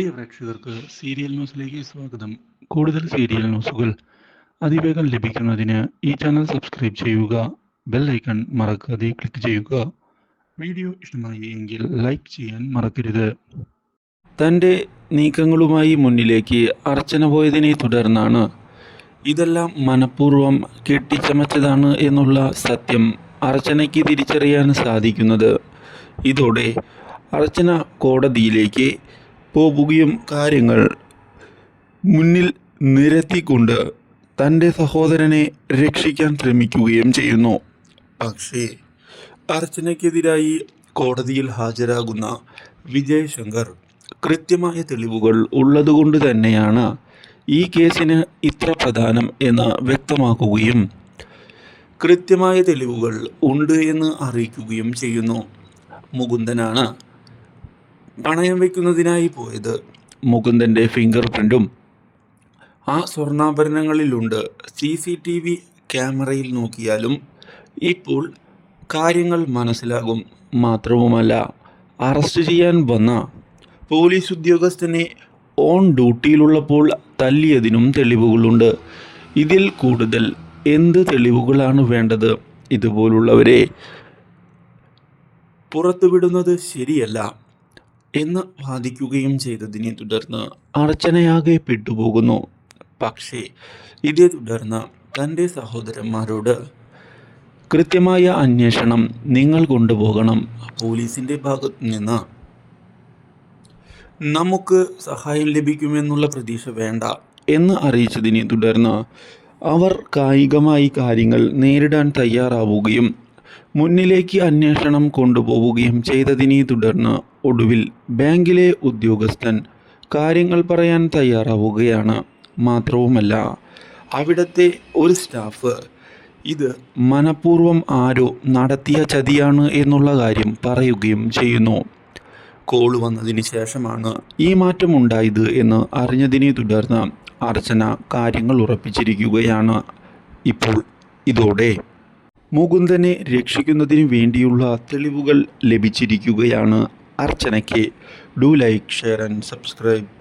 പ്രിയ പ്രേക്ഷകർക്ക് സീരിയൽ ന്യൂസിലേക്ക് സ്വാഗതം. കൂടുതൽ സീരിയൽ ന്യൂസുകൾ അതിവേഗം ലഭിക്കുന്നതിന് ഈ ചാനൽ സബ്സ്ക്രൈബ് ചെയ്യുക ബെൽ ഐക്കൺ മറക്കാതെ ക്ലിക്ക് ചെയ്യുക. വീഡിയോ ഇഷ്ടമായി എങ്കിൽ ലൈക്ക് ചെയ്യാൻ മറക്കരുത്. തന്റെ നീക്കങ്ങളുമായി മുന്നിലേക്ക് അർച്ചന പോയതിനെ തുടർന്നാണ് ഇതെല്ലാം മനഃപൂർവം കെട്ടിച്ചമച്ചതാണ് എന്നുള്ള സത്യം അർച്ചനയ്ക്ക് തിരിച്ചറിയാൻ സാധിക്കുന്നത്. ഇതോടെ അർച്ചന കോടതിയിലേക്ക് പോവുകയും കാര്യങ്ങൾ മുന്നിൽ നിരത്തിക്കൊണ്ട് തന്റെ സഹോദരനെ രക്ഷിക്കാൻ ശ്രമിക്കുകയും ചെയ്യുന്നു. പക്ഷേ അർച്ചനയ്ക്കെതിരായി കോടതിയിൽ ഹാജരാകുന്ന വിജയശങ്കർ കൃത്യമായ തെളിവുകൾ ഉള്ളതുകൊണ്ട് തന്നെയാണ് ഈ കേസിന് ഇത്ര പ്രധാനം എന്ന് വ്യക്തമാക്കുകയും കൃത്യമായ തെളിവുകൾ ഉണ്ട് എന്ന് അറിയിക്കുകയും ചെയ്യുന്നു. മുകുന്ദനാണ് പണയം വയ്ക്കുന്നതിനായി പോയത്. മുകുന്ദന്റെ ഫിംഗർ പ്രിന്റും ആ സ്വർണാഭരണങ്ങളിലുണ്ട്. സി സി ടി വി ക്യാമറയിൽ നോക്കിയാലും ഇപ്പോൾ കാര്യങ്ങൾ മനസ്സിലാകും മാത്രവുമല്ല അറസ്റ്റ് ചെയ്യാൻ വന്ന പോലീസ് ഉദ്യോഗസ്ഥനെ ഓൺ ഡ്യൂട്ടിയിലുള്ളപ്പോൾ തല്ലിയതിനും തെളിവുകളുണ്ട്. ഇതിൽ കൂടുതൽ എന്ത് തെളിവുകളാണ് വേണ്ടത്? ഇതുപോലുള്ളവരെ പുറത്തുവിടുന്നത് ശരിയല്ല. എന്ന് വാദിക്കുകയും ചെയ്തതിനെ തുടർന്ന് അർച്ചനയാകെ പെട്ടുപോകുന്നു. പക്ഷേ ഇതേ തുടർന്ന് തന്റെ സഹോദരന്മാരോട് കൃത്യമായ അന്വേഷണം നിങ്ങൾ കൊണ്ടുപോകണം. പോലീസിന്റെ ഭാഗത്തു നിന്ന് നമുക്ക് സഹായം ലഭിക്കുമെന്നുള്ള പ്രതീക്ഷ വേണ്ട എന്ന് അറിയിച്ചതിനെ തുടർന്ന് അവർ കായികമായി കാര്യങ്ങൾ നേരിടാൻ തയ്യാറാവുകയും മുന്നിലേക്ക് അന്വേഷണം കൊണ്ടുപോവുകയും ചെയ്തതിനെ തുടർന്ന് ഒടുവിൽ ബാങ്കിലെ ഉദ്യോഗസ്ഥൻ കാര്യങ്ങൾ പറയാൻ തയ്യാറാവുകയാണ്. മാത്രവുമല്ല അവിടത്തെ ഒരു സ്റ്റാഫ് ഇത് മനഃപൂർവം ആരോ നടത്തിയ ചതിയാണ് എന്നുള്ള കാര്യം പറയുകയും ചെയ്യുന്നു. കോൾ വന്നതിന് ശേഷമാണ് ഈ മാറ്റം ഉണ്ടായത് എന്ന് അറിഞ്ഞതിനെ തുടർന്ന് അർച്ചന കാര്യങ്ങൾ ഉറപ്പിച്ചിരിക്കുകയാണ് ഇപ്പോൾ ഇതോടെ. മുകുന്ദനെ രക്ഷിക്കുന്നതിന് വേണ്ടിയുള്ള തെളിവുകൾ ലഭിച്ചിരിക്കുകയാണ് അർച്ചനയ്ക്ക് do like share and subscribe.